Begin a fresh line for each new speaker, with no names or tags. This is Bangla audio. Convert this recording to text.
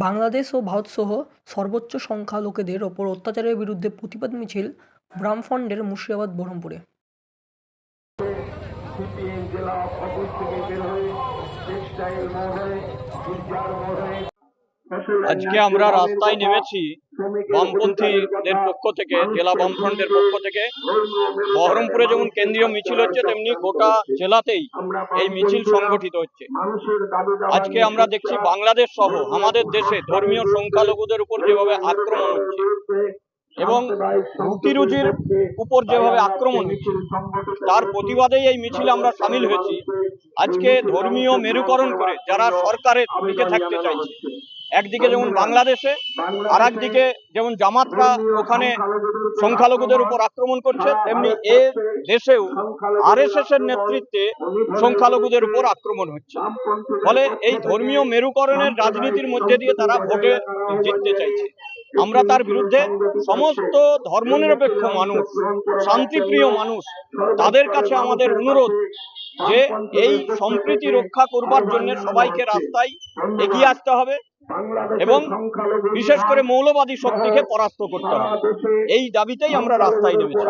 বাংলাদেশ ও ভারতসহ সর্বোচ্চ সংখ্যা লোকেদের ওপর অত্যাচারের বিরুদ্ধে প্রতিবাদ মিছিল ব্রামফন্ডের মুর্শিদাবাদ বহরমপুরে।
জেলা থেকে বের হয়ে টেক্সটাইল
আজকে আমরা রাস্তায় নেমেছি বামপন্থীদের পক্ষ থেকে জেলা বামফ্রন্টের পক্ষ থেকে। বহরমপুরে যেমন কেন্দ্রীয় মিছিল হচ্ছে তেমনি গোটা জেলাতেই এই মিছিল সংগঠিত হচ্ছে। আজকে আমরা দেখছি বাংলাদেশ সহ আমাদের দেশে ধর্মীয় সংখ্যালঘুদের উপর যেভাবে আক্রমণ হচ্ছে এবং রুটি রুজির উপর যেভাবে আক্রমণ হচ্ছে তার প্রতিবাদেই এই মিছিলে আমরা সামিল হয়েছি। আজকে ধর্মীয় মেরুকরণ করে যারা সরকারের দিকে থাকতে চাইছে একদিকে যেমন বাংলাদেশে আর একদিকে যেমন জামাতরা ওখানে সংখ্যালঘুদের উপর আক্রমণ করছে, তেমনি এ দেশেও আরএসএস এর নেতৃত্বে সংখ্যালঘুদের উপর আক্রমণ হচ্ছে। ফলে এই ধর্মীয় মেরুকরণের রাজনীতির মধ্যে দিয়ে তারা ভোটে জিততে চাইছে। আমরা তার বিরুদ্ধে সমস্ত ধর্মনিরপেক্ষ মানুষ, শান্তিপ্রিয় মানুষ, তাদের কাছে আমাদের অনুরোধ যে এই সম্প্রীতি রক্ষা করবার জন্য সবাইকে রাস্তায় এগিয়ে আসতে হবে। এবং বিশেষ করে মৌলবাদী শক্তিকে পরাস্ত করতে হবে। এই দাবিতেই আমরা রাস্তায় নেমেছি।